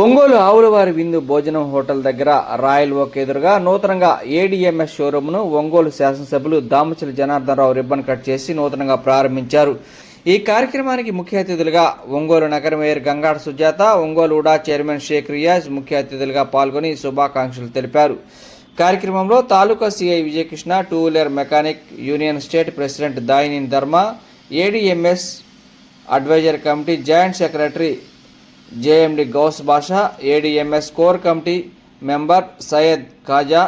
ఒంగోలు ఆవులవారి విందు భోజనం హోటల్ దగ్గర రాయల్ ఓక్ ఎదురుగా నూతనంగా ఏడీఎంఎస్ షోరూమ్ను ఒంగోలు శాసనసభ్యులు దామచల జనార్దన్ రావు రిబ్బన్ కట్ చేసి నూతనంగా ప్రారంభించారు. ఈ కార్యక్రమానికి ముఖ్య అతిథులుగా ఒంగోలు నగర mayor Gangada Sujatha Ongole UDA chairman Sheikh Riaz ముఖ్య అతిథులుగా పాల్గొని శుభాకాంక్షలు తెలిపారు. కార్యక్రమంలో taluka CI Vijayakrishna two wheeler mechanic union state president దాయినిన్ ధర్మ ADMS advisor committee joint secretary JMD Ghouse Basha ADMS core committee member Syed Khaja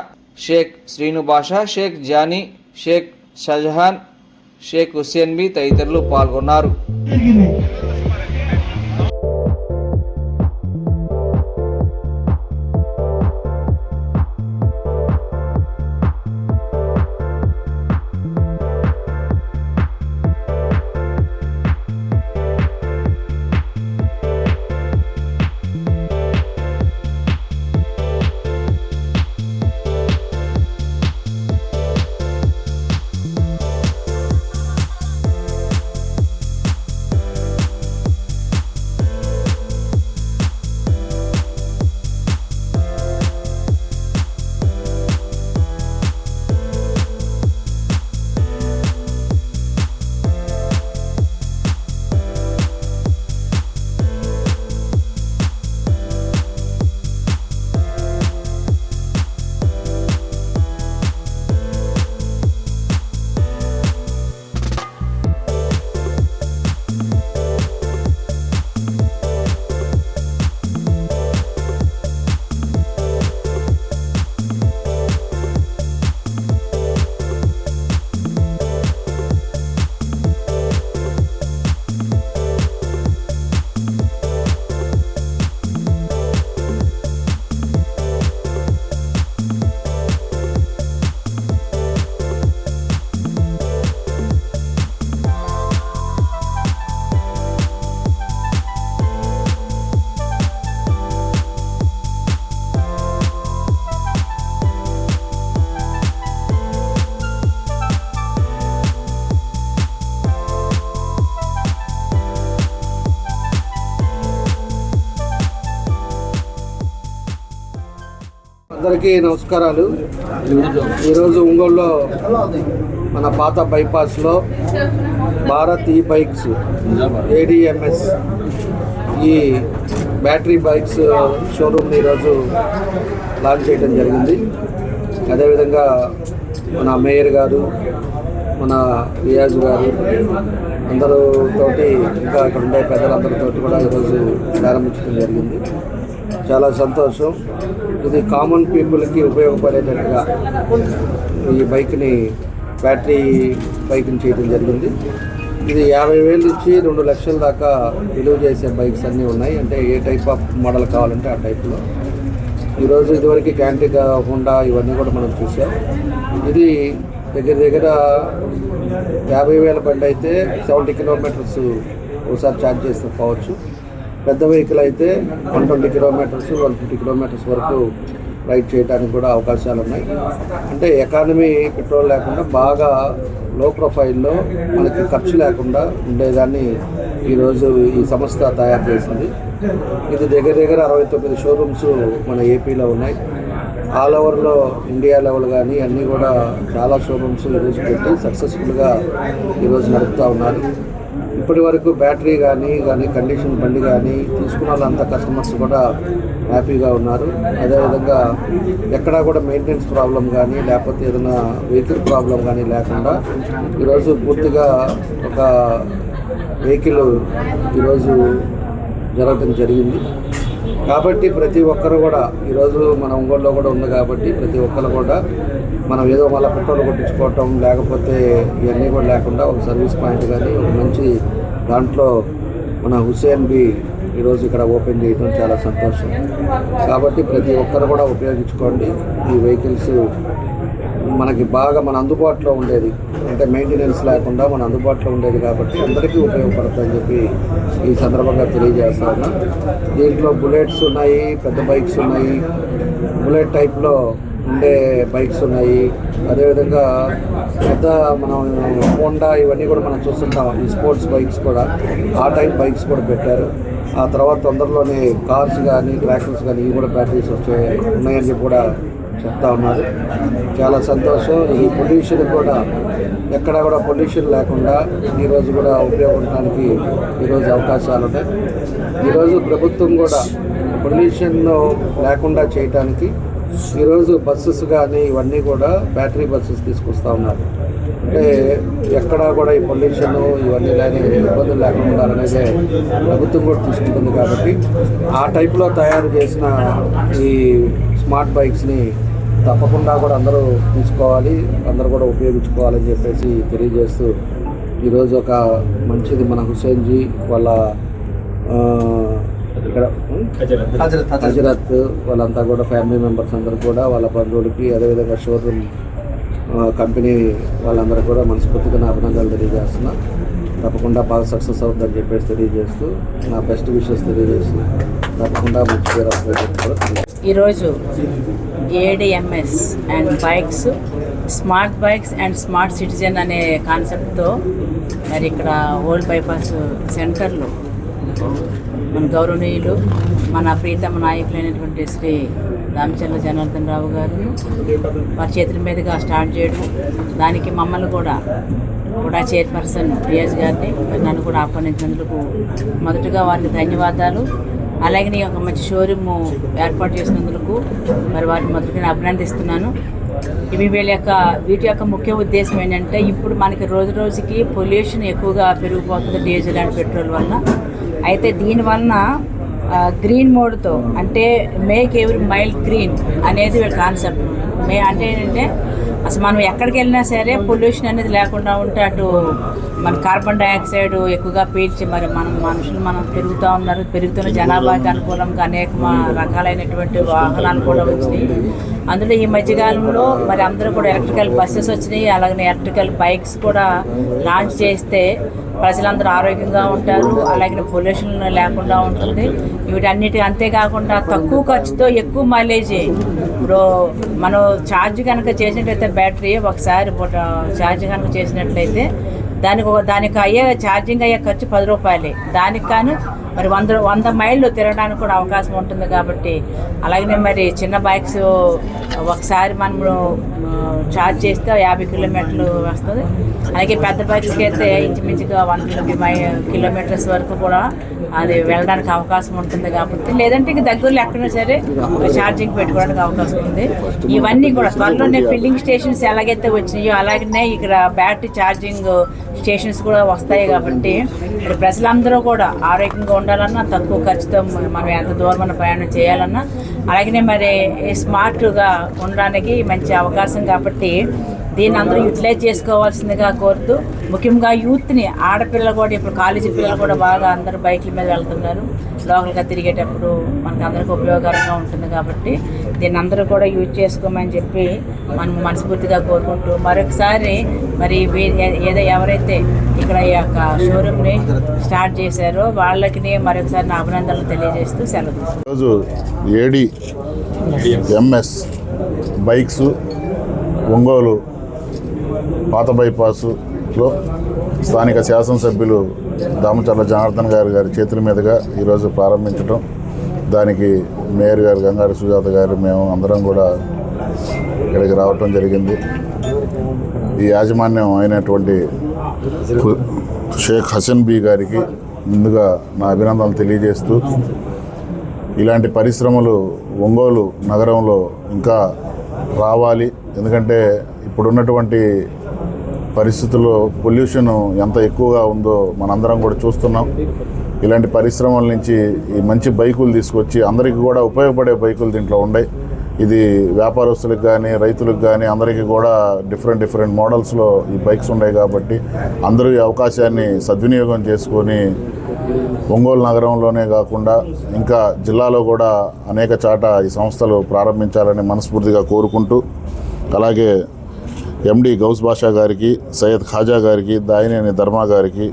Sheikh Srinu Basha Sheikh Johnny Sheikh Shajahan Sheikh Hussain B తదితరులు పాల్గొన్నారు. అందరికీ నమస్కారాలు. ఈరోజు ఒంగోలులో మన పాత బైపాస్లో Bharat e bikes ADMS e battery bikes షోరూమ్ని ఈరోజు launch చేయడం జరిగింది. అదేవిధంగా మన మేయర్ గారు మన రియాజ్ గారు అందరూ తోటి ఇంకా ఇక్కడ ఉండే పెద్దలందరితోటి కూడా ఈరోజు ప్రారంభించడం జరిగింది. చాలా సంతోషం. ఇది కామన్ పీపుల్కి ఉపయోగపడేటట్టుగా ఈ బైక్ని బ్యాటరీ బైక్ని చేయడం జరిగింది. ఇది యాభై వేల నుంచి రెండు లక్షల దాకా విలువ చేసే బైక్స్ అన్నీ ఉన్నాయి. అంటే ఏ టైప్ ఆఫ్ మోడల్ కావాలంటే ఆ టైప్లో ఈరోజు ఇదివరకు క్యాంటిగా హోండా ఇవన్నీ కూడా మనం చూసాం. ఇది దగ్గర దగ్గర యాభై వేల బండి అయితే సెవెంటీ కిలోమీటర్స్ ఒకసారి ఛార్జ్ చేస్తే పోవచ్చు. పెద్ద వెహికల్ అయితే one twenty kilometres one fifty kilometres వరకు రైడ్ చేయడానికి కూడా అవకాశాలు ఉన్నాయి. అంటే ఎకానమీ పెట్రోల్ లేకుండా బాగా లో ప్రొఫైల్లో మనకి ఖర్చు లేకుండా ఉండేదాన్ని ఈరోజు ఈ సంస్థ తయారు చేసింది. ఇది దగ్గర దగ్గర అరవై తొమ్మిది షోరూమ్స్ మన ఏపీలో ఉన్నాయి. ఆల్ ఓవర్లో ఇండియా లెవెల్ కానీ అన్నీ కూడా చాలా షోరూమ్స్ ఈరోజు పెట్టి సక్సెస్ఫుల్గా ఈరోజు నడుపుతూ ఉన్నారు. ఇప్పటి వరకు బ్యాటరీ కానీ కానీ కండిషన్ బండి కానీ తీసుకున్న వాళ్ళంతా కస్టమర్స్ కూడా హ్యాపీగా ఉన్నారు. అదేవిధంగా ఎక్కడా కూడా మెయింటెనెన్స్ ప్రాబ్లం కానీ లేకపోతే ఏదైనా వెహికల్ ప్రాబ్లం కానీ లేకుండా ఈరోజు పూర్తిగా ఒక వెహికల్ ఈరోజు జరగడం జరిగింది. కాబట్టి ప్రతి ఒక్కరు కూడా ఈరోజు మన ఒంగోలులో కూడా ఉంది కాబట్టి ప్రతి ఒక్కరు కూడా మనం ఏదో మళ్ళీ పెట్రోల్ కొట్టించుకోవటం లేకపోతే ఇవన్నీ కూడా లేకుండా ఒక సర్వీస్ పాయింట్ కానీ ఒక మంచి దాంట్లో మన హుసేన్ బి ఈరోజు ఇక్కడ ఓపెన్ చేయడం చాలా సంతోషం. కాబట్టి ప్రతి ఒక్కరు కూడా ఉపయోగించుకోండి ఈ వెహికల్స్. మనకి బాగా మన అందుబాటులో ఉండేది. అంటే మెయింటెనెన్స్ లేకుండా మన అందుబాటులో ఉండేది కాబట్టి అందరికీ ఉపయోగపడుతుందని చెప్పి ఈ సందర్భంగా తెలియజేస్తా ఉన్నా. దీంట్లో బుల్లెట్స్ ఉన్నాయి పెద్ద బైక్స్ ఉన్నాయి. బుల్లెట్ టైప్లో ఉండే బైక్స్ ఉన్నాయి. అదేవిధంగా పెద్ద మనం హోండా ఇవన్నీ కూడా మనం చూస్తుంటాం. ఈ స్పోర్ట్స్ బైక్స్ కూడా. ఆ టైప్ బైక్స్ కూడా పెట్టారు. ఆ తర్వాత తొందరలోనే కార్స్ కానీ ట్రాక్టర్స్ కానీ ఇవి కూడా బ్యాటరీస్ వచ్చే ఉన్నాయని కూడా చెప్తా ఉన్నారు. చాలా సంతోషం. ఈ పొల్యూషన్ కూడా ఎక్కడ కూడా పొల్యూషన్ లేకుండా ఈరోజు కూడా ఉపయోగించడానికి ఈరోజు అవకాశాలు ఉన్నాయి. ఈరోజు ప్రభుత్వం కూడా పొల్యూషన్ లేకుండా చేయడానికి ఈరోజు బస్సెస్ కానీ ఇవన్నీ కూడా బ్యాటరీ బస్సెస్ తీసుకొస్తా ఉన్నారు. అంటే ఎక్కడా కూడా ఈ పొల్యూషన్ ఇవన్నీ లేని ఇబ్బందులు లేకుండా ఉండాలనేదే ప్రభుత్వం కూడా తీసుకుంటుంది కాబట్టి ఆ టైప్లో తయారు చేసిన ఈ స్మార్ట్ బైక్స్ని తప్పకుండా కూడా అందరూ తీసుకోవాలి అందరూ కూడా ఉపయోగించుకోవాలని చెప్పేసి తెలియజేస్తూ ఈరోజు ఒక మంచిది మన హుసేన్జీ వాళ్ళ ఇక్కడ హజరత్ వాళ్ళంతా కూడా ఫ్యామిలీ మెంబర్స్ అందరూ కూడా వాళ్ళ బంధువులకి అదేవిధంగా షోరూమ్ కంపెనీ వాళ్ళందరూ కూడా మనస్ఫూర్తిగా నా అభినందనలు తెలియజేస్తున్నా. తప్పకుండా బాగా సక్సెస్ అవుతుందని చెప్పేసి తెలియజేస్తూ నా బెస్ట్ విషెస్ తెలియజేస్తూ తప్పకుండా మంచి పేరు. ఈరోజు ADMS and bikes smart bikes and smart citizen అనే కాన్సెప్ట్తో మరి ఇక్కడ ఓల్డ్ బైపాస్ సెంటర్లో గౌరవనీయులు మన ప్రీతమ నాయకులైనటువంటి శ్రీ రామచంద్ర జనార్దన్ రావు గారు వారి చేతుల మీదుగా స్టార్ట్ చేయడం. దానికి మమ్మల్ని కూడా కూడా చైర్పర్సన్ రియాజ్ గారిని నన్ను కూడా ఆహ్వానించినందుకు మొదటగా వారికి ధన్యవాదాలు. అలాగే ఒక మంచి షోరూమ్ ఏర్పాటు చేసినందుకు మరి వారిని మొదటిగా అభినందిస్తున్నాను. ఇవి వీళ్ళ యొక్క వీటి యొక్క ముఖ్య ఉద్దేశం ఏంటంటే ఇప్పుడు మనకి రోజు రోజుకి పొల్యూషన్ ఎక్కువగా పెరిగిపోతుంది డీజిల్ అండ్ పెట్రోల్ వల్ల. అయితే దీనివలన గ్రీన్ మోడ్తో అంటే మేక్ ఎవరి మైల్ గ్రీన్ అనేది వీళ్ళ కాన్సెప్ట్ మే అంటే ఏంటంటే అసలు మనం ఎక్కడికి వెళ్ళినా సరే పొల్యూషన్ అనేది లేకుండా ఉంటే అటు మన కార్బన్ డైఆక్సైడ్ ఎక్కువగా పీల్చి మరి మనం మనుషులు మనం పెరుగుతూ ఉన్నారు. పెరుగుతున్న జనాభాకి అనుకూలంగా అనేక రకాలైనటువంటి వాహనాలు కూడా వచ్చినాయి. అందులో ఈ మధ్యకాలంలో మరి అందరూ కూడా ఎలక్ట్రికల్ బస్సెస్ వచ్చినాయి అలాగే ఎలక్ట్రికల్ బైక్స్ కూడా లాంచ్ చేస్తే ప్రజలందరూ ఆరోగ్యంగా ఉంటారు అలాగే పొల్యూషన్ లేకుండా ఉంటుంది. వీటన్నిటి అంతేకాకుండా తక్కువ ఖర్చుతో ఎక్కువ మైలేజ్ ఇప్పుడు మనం ఛార్జ్ కనుక చేసినట్లయితే బ్యాటరీ ఒకసారి ఛార్జ్ కనుక చేసినట్లయితే దానికి దానికి అయ్యే ఛార్జింగ్ అయ్యే ఖర్చు పది రూపాయలే. దానికి కానీ మరి వంద వంద మైళ్ళు తిరగడానికి కూడా అవకాశం ఉంటుంది కాబట్టి అలాగనే మరి చిన్న బైక్స్ ఒకసారి మనము ఛార్జ్ చేస్తే యాభై కిలోమీటర్లు వస్తుంది. అలాగే పెద్ద బైక్స్కి అయితే ఇంచుమించుగా వన్ కిలోమీటర్స్ వరకు కూడా అది వెళ్ళడానికి అవకాశం ఉంటుంది కాబట్టి లేదంటే ఇంక దగ్గరలో ఎక్కడైనా సరే ఛార్జింగ్ పెట్టుకోవడానికి అవకాశం ఉంది. ఇవన్నీ కూడా త్వరలోనే ఫిల్లింగ్ స్టేషన్స్ ఎలాగైతే వచ్చినాయో అలాగనే ఇక్కడ బ్యాటరీ ఛార్జింగ్ స్టేషన్స్ కూడా వస్తాయి కాబట్టి ప్రజలందరూ కూడా ఆరోగ్యంగా ఉండాలన్నా తక్కువ ఖర్చుతో మనం ఎంత దూరం ప్రయాణం చేయాలన్నా అలాగనే మరి స్మార్ట్గా ఉండడానికి మంచి అవకాశం కాబట్టి దీన్ని అందరూ యూటిలైజ్ చేసుకోవాల్సిందిగా కోరుతూ ముఖ్యంగా యూత్ని ఆడపిల్లలు కూడా ఇప్పుడు కాలేజీ పిల్లలు కూడా బాగా అందరూ బైక్ల మీద వెళ్తున్నారు. లోకల్గా తిరిగేటప్పుడు మనకు అందరికీ ఉపయోగకరంగా ఉంటుంది కాబట్టి దీన్ని అందరూ కూడా యూజ్ చేసుకోమని చెప్పి మనం మనస్ఫూర్తిగా కోరుకుంటూ మరొకసారి మరి ఏదో ఎవరైతే ఇక్కడ ఈ యొక్క షోరూమ్ని స్టార్ట్ చేశారో వాళ్ళకి మరొకసారి నా అభినందనలు తెలియజేస్తూ సెలవు ఈరోజు ఏడి ఎంఎస్ బైక్స్ ఒంగోలు పాత బైపాసులో స్థానిక శాసనసభ్యులు దామచర్ల జనార్దన్ గారి గారి చేతుల మీదుగా ఈరోజు ప్రారంభించడం దానికి మేయర్ గారు గంగారి సుజాత గారు మేము అందరం కూడా ఇక్కడికి రావటం జరిగింది. ఈ యాజమాన్యం అయినటువంటి షేక్ హసన్ బీ గారికి ముందుగా నా అభినందనలు తెలియజేస్తూ ఇలాంటి పరిశ్రమలు ఒంగోలు నగరంలో ఇంకా రావాలి. ఎందుకంటే ఇప్పుడున్నటువంటి పరిస్థితుల్లో పొల్యూషన్ ఎంత ఎక్కువగా ఉందో మనందరం కూడా చూస్తున్నాం. ఇలాంటి పరిశ్రమల నుంచి ఈ మంచి బైకులు తీసుకొచ్చి అందరికీ కూడా ఉపయోగపడే బైకులు దీంట్లో ఉన్నాయి ఇది వ్యాపారస్తులకు కానీ రైతులకు కానీ అందరికీ కూడా డిఫరెంట్ డిఫరెంట్ మోడల్స్లో ఈ బైక్స్ ఉన్నాయి కాబట్టి అందరూ ఈ అవకాశాన్ని సద్వినియోగం చేసుకొని ఒంగోలు నగరంలోనే కాకుండా ఇంకా జిల్లాలో కూడా అనేక చాట ఈ సంస్థలు ప్రారంభించాలని మనస్ఫూర్తిగా కోరుకుంటూ అలాగే ఎండి గౌస్ బాషా గారికి సయ్యద్ ఖాజా గారికి దాయినేని ధర్మా గారికి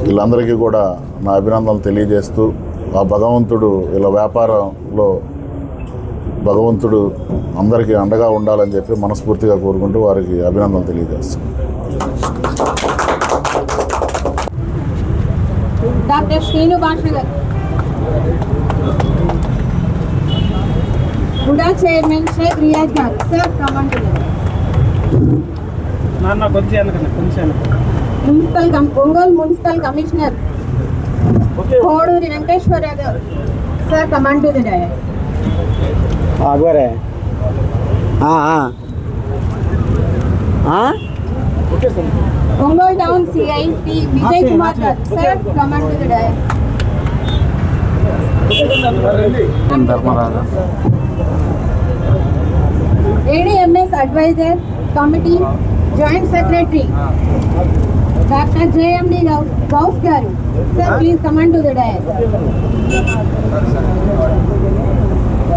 వీళ్ళందరికీ కూడా నా అభినందనలు తెలియజేస్తూ ఆ భగవంతుడు ఇలా వ్యాపారంలో భగవంతుడు అందరికీ అండగా ఉండాలని చెప్పి మనస్ఫూర్తిగా కోరుకుంటూ వారికి అభినందనలు తెలియజేస్తాను Ongole municipal commissioner. Koduri Venkateswara Yadav sir commander Akbar है हाँ हाँ हाँ down CIT Vijay Kumar sir command है ADMS advisor committee joint secretary Dr. JMD Gauskar sir please come on to the dais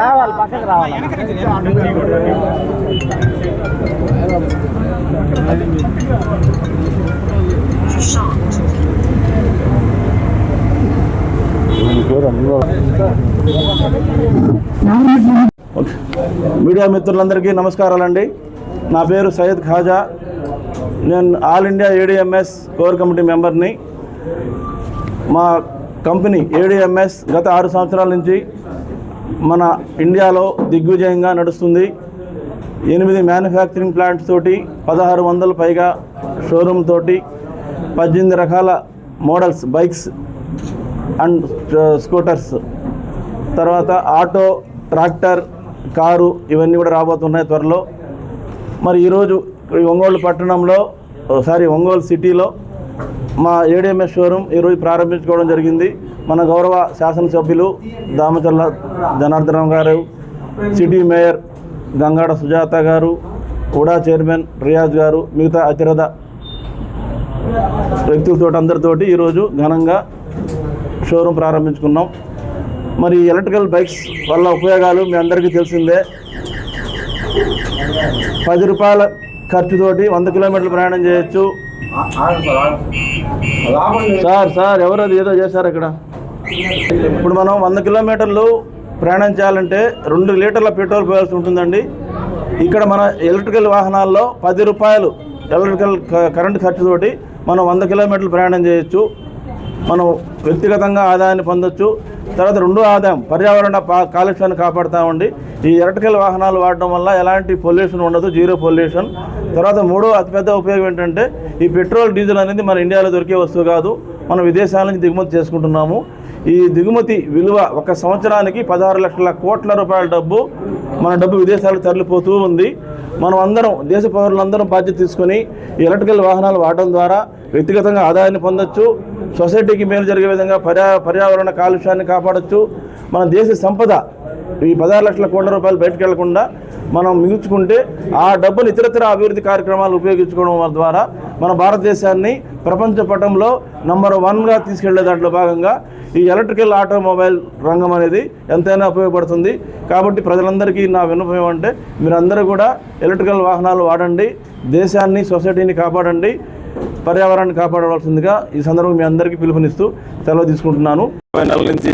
రావాలి పక్కకి రావాలి మీడియా మిత్రులందరికీ నమస్కారాలండి. నా పేరు సయ్యద్ ఖాజా. నేను all India ADMS core committee మెంబర్ని మా కంపెనీ ఏడిఎంఎస్ గత ఆరు సంవత్సరాల నుంచి మన ఇండియాలో దిగ్విజయంగా నడుస్తుంది. ఎనిమిది మ్యానుఫ్యాక్చరింగ్ ప్లాంట్స్ తోటి పదహారు వందల పైగా షోరూమ్ తోటి పద్దెనిమిది రకాల మోడల్స్ బైక్స్ అండ్ స్కూటర్స్ తర్వాత ఆటో ట్రాక్టర్ కారు ఇవన్నీ కూడా రాబోతున్నాయి త్వరలో. మరి ఈరోజు ఒంగోలు పట్టణంలో సారీ ఒంగోలు సిటీలో మా ఏడిఎంఎస్ షోరూమ్ ఈరోజు ప్రారంభించుకోవడం జరిగింది. మన గౌరవ శాసనసభ్యులు దామచల్ల జనార్దనం గారు సిటీ మేయర్ గంగాడ సుజాత గారు ఉడా చైర్మన్ రియాజ్ గారు మిగతా అతిరథ వ్యక్తులతో అందరితోటి ఈరోజు ఘనంగా షోరూమ్ ప్రారంభించుకున్నాం. మరి ఎలక్ట్రికల్ బైక్స్ వల్ల ఉపయోగాలు మీ అందరికీ తెలిసిందే. పది రూపాయల ఖర్చుతోటి వంద కిలోమీటర్లు ప్రయాణం చేయొచ్చు. సార్ సార్ ఎవరు అది ఏదో చేశారు ఇక్కడ? ఇప్పుడు మనం వంద కిలోమీటర్లు ప్రయాణం చేయాలంటే రెండు లీటర్ల పెట్రోల్ పోయాల్సి ఉంటుందండి. ఇక్కడ మన ఎలక్ట్రికల్ వాహనాల్లో పది రూపాయలు ఎలక్ట్రికల్ క- కరెంట్ ఖర్చుతోటి మనం వంద కిలోమీటర్లు ప్రయాణం చేయొచ్చు. మనం వ్యక్తిగతంగా ఆదాయాన్ని పొందొచ్చు. తర్వాత రెండో ఆదాయం పర్యావరణ కాలుష్యాన్ని కాపాడుతామండి. ఈ ఎలక్ట్రికల్ వాహనాలు వాడడం వల్ల ఎలాంటి పొల్యూషన్ ఉండదు జీరో పొల్యూషన్. తర్వాత మూడో అతిపెద్ద ఉపయోగం ఏంటంటే ఈ పెట్రోల్ డీజిల్ అనేది మన ఇండియాలో దొరికే వస్తువు కాదు. మనం విదేశాల నుంచి దిగుమతి చేసుకుంటున్నాము. ఈ దిగుమతి విలువ ఒక సంవత్సరానికి పదహారు లక్షల కోట్ల రూపాయల డబ్బు మన డబ్బు విదేశాలకు తరలిపోతూ ఉంది. మనం అందరం దేశ పౌరులందరం బాధ్యత తీసుకొని ఈ ఎలక్ట్రికల్ వాహనాలు వాడడం ద్వారా వ్యక్తిగతంగా ఆదాయాన్ని పొందొచ్చు. సొసైటీకి మేలు జరిగే విధంగా పర్యా పర్యావరణ కాలుష్యాన్ని కాపాడచ్చు. మన దేశ సంపద ఈ పదహారు లక్షల కోట్ల రూపాయలు బయటకు వెళ్ళకుండా మనం మిగుల్చుకుంటే ఆ డబ్బులు ఇతరతర అభివృద్ధి కార్యక్రమాలు ఉపయోగించుకోవడం ద్వారా మన భారతదేశాన్ని ప్రపంచ పటంలో నంబర్ వన్గా తీసుకెళ్ళే దాంట్లో భాగంగా ఈ ఎలక్ట్రికల్ ఆటోమొబైల్ రంగం అనేది ఎంతైనా ఉపయోగపడుతుంది. కాబట్టి ప్రజలందరికీ నా విన్నపం ఏమంటే మీరందరూ కూడా ఎలక్ట్రికల్ వాహనాలు వాడండి దేశాన్ని సొసైటీని కాపాడండి పర్యావరణాన్ని కాపాడవలసిందిగా ఈ సందర్భం మీ అందరికీ పిలుపునిస్తూ సెలవు తీసుకుంటున్నాను. నుంచి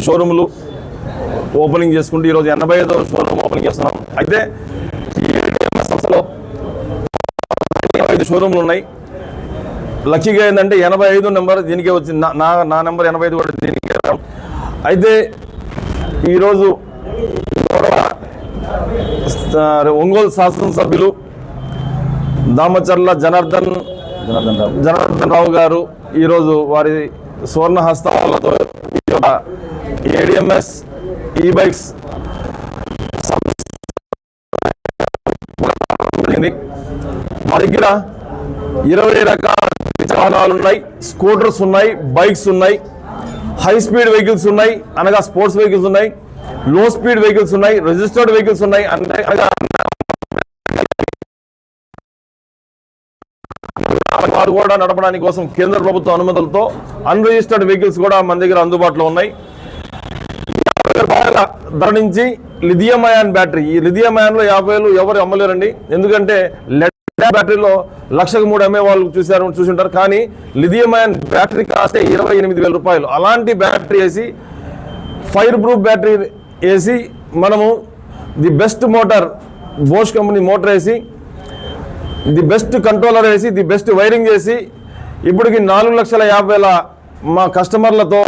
షోరూమ్లు ఓపెనింగ్ చేసుకుంటూ ఈరోజు ఎనభై ఐదో షోరూమ్ ఓపెనింగ్ చేస్తున్నాం. అయితే ఈ సంస్థలో ఐదు షోరూమ్లు ఉన్నాయి. లక్కీగా ఏంటంటే ఎనభై ఐదు నెంబర్ దీనికే వచ్చింది నా- నా నా నెంబర్ ఎనభై ఐదు కూడా దీనికే అయితే ఈరోజు ఒంగోలు శాసనసభ్యులు దామచర్ల జనార్దన్ జనార్దన్ రావు. గారు ఈరోజు వారి సువర్ణ హస్తాలతో ఏడిఎంఎస్ ఈ బైక్స్ మా దగ్గర ఇరవై రకాల వాహనాలు ఉన్నాయి. స్కూటర్స్ ఉన్నాయి బైక్స్ ఉన్నాయి హై స్పీడ్ వెహికల్స్ ఉన్నాయి అనగా స్పోర్ట్స్ వెహికల్స్ ఉన్నాయి లో స్పీడ్ వెహికల్స్ ఉన్నాయి రిజిస్టర్డ్ వెహికల్స్ ఉన్నాయి అంటే అనగా వారు కూడా నడపడానికి కోసం కేంద్ర ప్రభుత్వ అనుమతులతో అన్రిజిస్టర్డ్ వెహికల్స్ కూడా మన దగ్గర అందుబాటులో ఉన్నాయి. ధర నుంచి లిథియం అయాన్ బ్యాటరీ. ఈ లిథియం అయాన్లో యాభై వేలు ఎవరు అమ్మలేరండి. ఎందుకంటే లెడ్ బ్యాటరీలో లక్షకు మూడు అమ్మే వాళ్ళు చూశారు చూసింటారు. కానీ లిథియం అయాన్ బ్యాటరీ కాస్తే ఇరవై ఎనిమిది వేల రూపాయలు. అలాంటి బ్యాటరీ వేసి ఫైర్ ప్రూఫ్ బ్యాటరీ వేసి మనము the best motor Bosch company motor వేసి ది బెస్ట్ కంట్రోలర్ వేసి ది బెస్ట్ వైరింగ్ చేసి ఇప్పటికి నాలుగు లక్షల యాభై వేల మా కస్టమర్లతో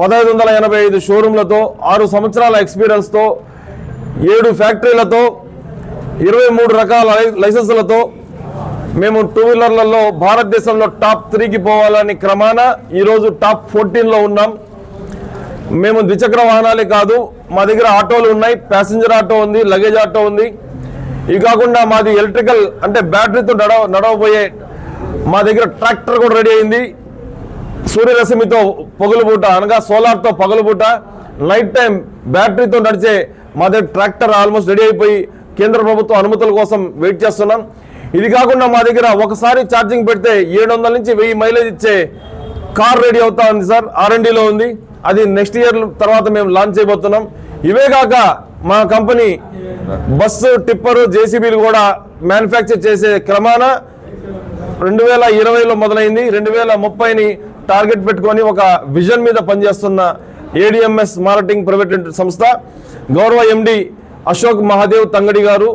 పదహైదు వందల ఎనభై ఐదు షోరూంలతో ఆరు సంవత్సరాల ఎక్స్పీరియన్స్తో ఏడు ఫ్యాక్టరీలతో ఇరవై మూడు రకాల లైసెన్సులతో మేము టూ వీలర్లలో భారతదేశంలో టాప్ త్రీకి పోవాలని క్రమాన ఈరోజు టాప్ ఫోర్టీన్లో ఉన్నాం. మేము ద్విచక్ర వాహనాలే కాదు మా దగ్గర ఆటోలు ఉన్నాయి ప్యాసింజర్ ఆటో ఉంది లగేజ్ ఆటో ఉంది. ఇవి కాకుండా మాది ఎలక్ట్రికల్ అంటే బ్యాటరీతో నడవ నడవబోయే మా దగ్గర ట్రాక్టర్ కూడా రెడీ అయింది. సూర్యరశ్మితో పొగలుబూట అనగా సోలార్తో పగులుబూట నైట్ టైం బ్యాటరీతో నడిచే మా దగ్గర ట్రాక్టర్ ఆల్మోస్ట్ రెడీ అయిపోయి కేంద్ర ప్రభుత్వ అనుమతుల కోసం వెయిట్ చేస్తున్నాం. ఇది కాకుండా మా దగ్గర ఒకసారి ఛార్జింగ్ పెడితే ఏడు వందల నుంచి వెయ్యి మైలేజ్ ఇచ్చే కార్ రెడీ అవుతా ఉంది సార్. ఆర్ ఉంది. అది నెక్స్ట్ ఇయర్ తర్వాత మేము లాంచ్ చేయబోతున్నాం. ఇవే కాక మా కంపెనీ బస్సు టిప్పరు జేసీబీలు కూడా మ్యానుఫ్యాక్చర్ చేసే క్రమాన రెండు వేల ఇరవైలో మొదలైంది. రెండు వేల ముప్పైని టార్గెట్ పెట్టుకొని ఒక విజన్ మీద పనిచేస్తున్న ఏడిఎంఎస్ మార్కెటింగ్ ప్రైవేట్ సంస్థ గౌరవ ఎండి అశోక్ మహాదేవ్ తంగడి గారు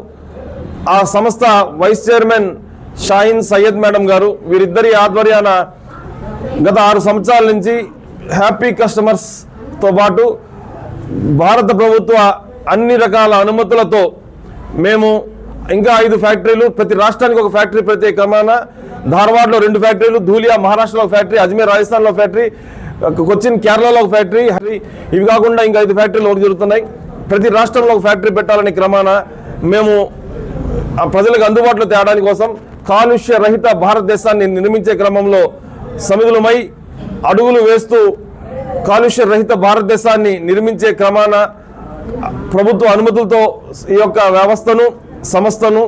ఆ సంస్థ vice chairman Shaheen Syed madam గారు వీరిద్దరి ఆధ్వర్యాన గత ఆరు సంవత్సరాల నుంచి హ్యాపీ కస్టమర్స్తో పాటు భారత ప్రభుత్వ అన్ని రకాల అనుమతులతో మేము ఇంకా ఐదు ఫ్యాక్టరీలు ప్రతి రాష్ట్రానికి ఒక ఫ్యాక్టరీ ప్రతి క్రమాన ధార్వాడ్లో రెండు ఫ్యాక్టరీలు ధూలియా మహారాష్ట్రలో ఫ్యాక్టరీ అజ్మీర్ రాజస్థాన్లో ఫ్యాక్టరీ కొచ్చిన్ కేరళలో ఒక ఫ్యాక్టరీ హరి- ఇవి కాకుండా ఇంకా ఐదు ఫ్యాక్టరీలు ఒకటి జరుగుతున్నాయి. ప్రతి రాష్ట్రంలో ఒక ఫ్యాక్టరీ పెట్టాలని క్రమాన మేము ప్రజలకు అందుబాటులో తేడానికి కోసం కాలుష్య రహిత భారతదేశాన్ని నిర్మించే క్రమంలో సమిధులమై అడుగులు వేస్తూ కాలుష్య రహిత భారతదేశాన్ని నిర్మించే క్రమాన ప్రభుత్వ అనుమతులతో ఈ యొక్క వ్యవస్థను సంస్థను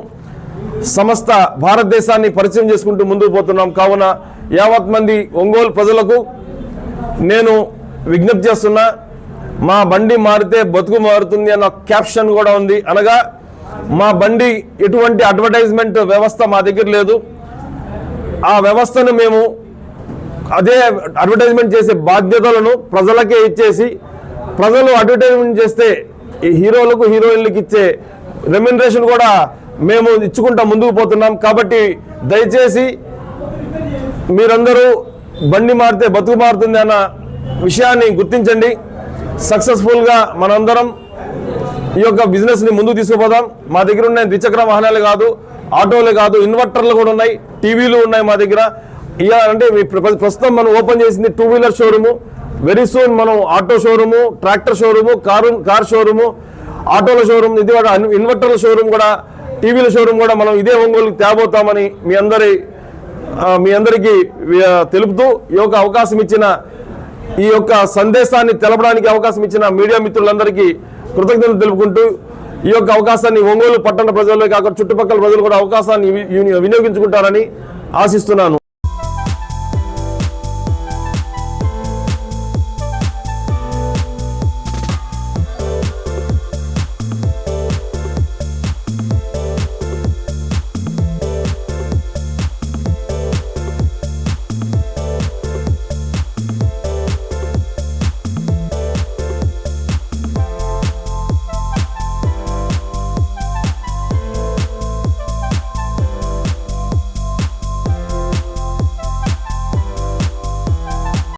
సమస్త భారతదేశాన్ని పరిచయం చేసుకుంటూ ముందుకు పోతున్నాం. కావున యావత్ మంది ఒంగోలు ప్రజలకు నేను విజ్ఞప్తి చేస్తున్నా మా బండి మారితే బతుకు మారుతుంది అన్న క్యాప్షన్ కూడా ఉంది. అనగా మా బండి ఎటువంటి అడ్వర్టైజ్మెంట్ వ్యవస్థ మా దగ్గర లేదు. ఆ వ్యవస్థను మేము అదే అడ్వర్టైజ్మెంట్ చేసే బాధ్యతలను ప్రజలకే ఇచ్చేసి ప్రజలు అడ్వర్టైజ్మెంట్ చేస్తే ఈ హీరోలకు హీరోయిన్లకు ఇచ్చే రెమ్యునరేషన్ కూడా మేము ఇచ్చుకుంటా ముందుకు పోతున్నాం. కాబట్టి దయచేసి మీరందరూ బండి మారితే బతుకు మారుతుంది అన్న విషయాన్ని గుర్తించండి. సక్సెస్ఫుల్గా మనందరం ఈ యొక్క బిజినెస్ని ముందుకు తీసుకుపోదాం. మా దగ్గర ఉన్న ద్విచక్ర వాహనాలు కాదు ఆటోలే కాదు ఇన్వర్టర్లు కూడా ఉన్నాయి టీవీలు ఉన్నాయి మా దగ్గర. ఇలా అంటే మీ ప్రస్తుతం మనం ఓపెన్ చేసింది two wheeler showroom. Very soon మనం auto showroom tractor showroom car car showroom ఆటోల షోరూమ్ ఇది కూడా ఇన్వర్టర్ల షోరూమ్ కూడా టీవీల షోరూమ్ కూడా మనం ఇదే ఒంగోలుకి తేబోతామని మీ అందరి మీ అందరికీ తెలుపుతూ ఈ యొక్క అవకాశం ఇచ్చిన ఈ యొక్క సందేశాన్ని తెలపడానికి అవకాశం ఇచ్చిన మీడియా మిత్రులందరికీ కృతజ్ఞతలు తెలుపుకుంటూ ఈ యొక్క అవకాశాన్ని ఒంగోలు పట్టణ ప్రజల్లో కాక చుట్టుపక్కల ప్రజలు కూడా అవకాశాన్ని వినియోగించుకుంటారని ఆశిస్తున్నాను.